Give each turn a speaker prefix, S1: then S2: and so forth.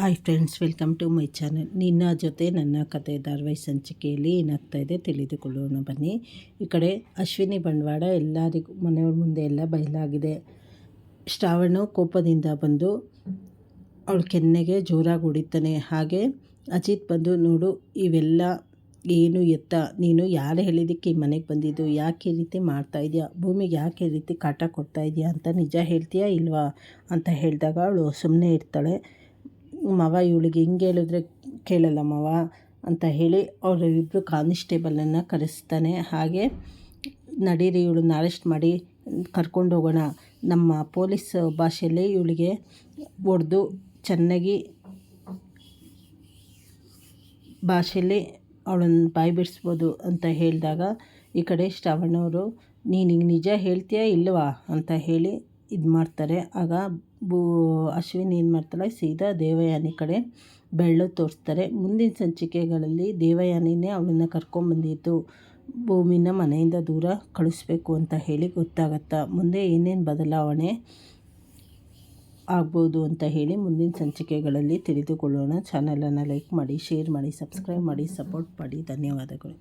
S1: Hi friends welcome to my channel ನಿನ್ನ ಜೊತೆ ನನ್ನ ಕತೆ ಧಾರವಾಹಿ ಸಂಚಿಕೆಯಲ್ಲಿ ಏನಾಗ್ತಾ ಇದೆ ತಿಳಿದುಕೊಳ್ಳೋಣ ಬನ್ನಿ. ಈ ಕಡೆ ಅಶ್ವಿನಿ ಬಂಡವಾಳ ಎಲ್ಲರಿಗೂ, ಮನೆಯವ್ರ ಮುಂದೆ ಎಲ್ಲ ಬಯಲಾಗಿದೆ. ಶ್ರಾವಣ ಕೋಪದಿಂದ ಬಂದು ಅವಳ ಕೆನ್ನೆಗೆ ಜೋರಾಗಿ ಹೊಡಿತಾನೆ. ಹಾಗೆ ಅಜಿತ್ ಬಂದು, ನೋಡು, ಇವೆಲ್ಲ ಏನು ಎತ್ತ? ನೀನು ಯಾರು ಹೇಳಿದ್ದಕ್ಕೆ ಈ ಮನೆಗೆ ಬಂದಿದ್ದು? ಯಾಕೆ ಈ ರೀತಿ ಮಾಡ್ತಾ ಇದೆಯಾ? ಭೂಮಿಗೆ ಯಾಕೆ ಈ ರೀತಿ ಕಾಟ ಕೊಡ್ತಾ ಇದೆಯಾ? ಅಂತ ನಿಜ ಹೇಳ್ತೀಯಾ ಇಲ್ವಾ? ಅಂತ ಹೇಳಿದಾಗ ಅವಳು ಸುಮ್ಮನೆ ಇರ್ತಾಳೆ. ಮವ ಇವಳಿಗೆ ಹಿಂಗೆ ಹೇಳಿದ್ರೆ ಕೇಳಲ್ಲ ಮವ ಅಂತ ಹೇಳಿ ಅವರು ಇಬ್ಬರು ಕಾನ್ಸ್ಟೇಬಲನ್ನು ಕರೆಸ್ತಾನೆ. ಹಾಗೆ ನಡೀರಿ, ಇವಳನ್ನ ಅರೆಸ್ಟ್ ಮಾಡಿ ಕರ್ಕೊಂಡು ಹೋಗೋಣ. ನಮ್ಮ ಪೊಲೀಸ್ ಭಾಷೆಯಲ್ಲಿ ಇವಳಿಗೆ ಹೊಡೆದು ಚೆನ್ನಾಗಿ ಭಾಷೆಯಲ್ಲಿ ಅವಳನ್ನು ಬಾಯಿ ಬಿಡಿಸ್ಬೋದು ಅಂತ ಹೇಳಿದಾಗ ಈ ಕಡೆ ಶ್ರವಣವರು ನೀನು ನಿಜ ಹೇಳ್ತೀಯಾ ಇಲ್ವಾ? ಅಂತ ಹೇಳಿ ಇದು ಮಾಡ್ತಾರೆ. ಆಗ ಬೂ ಅಶ್ವಿನಿ ಏನು ಮಾಡ್ತಾಳೆ, ಸೀದಾ ದೇವಯಾನಿ ಕಡೆ ಬೆಳ್ಳು ತೋರಿಸ್ತಾರೆ. ಮುಂದಿನ ಸಂಚಿಕೆಗಳಲ್ಲಿ ದೇವಯಾನಿನೇ ಅವಳನ್ನು ಕರ್ಕೊಂಬಂದಿದ್ದು ಭೂಮಿನ ಮನೆಯಿಂದ ದೂರ ಕಳಿಸ್ಬೇಕು ಅಂತ ಹೇಳಿ ಗೊತ್ತಾಗತ್ತಾ? ಮುಂದೆ ಏನೇನು ಬದಲಾವಣೆ ಆಗ್ಬೋದು ಅಂತ ಹೇಳಿ ಮುಂದಿನ ಸಂಚಿಕೆಗಳಲ್ಲಿ ತಿಳಿದುಕೊಳ್ಳೋಣ. ಚಾನಲನ್ನು ಲೈಕ್ ಮಾಡಿ, ಶೇರ್ ಮಾಡಿ, ಸಬ್ಸ್ಕ್ರೈಬ್ ಮಾಡಿ, ಸಪೋರ್ಟ್ ಮಾಡಿ. ಧನ್ಯವಾದಗಳು.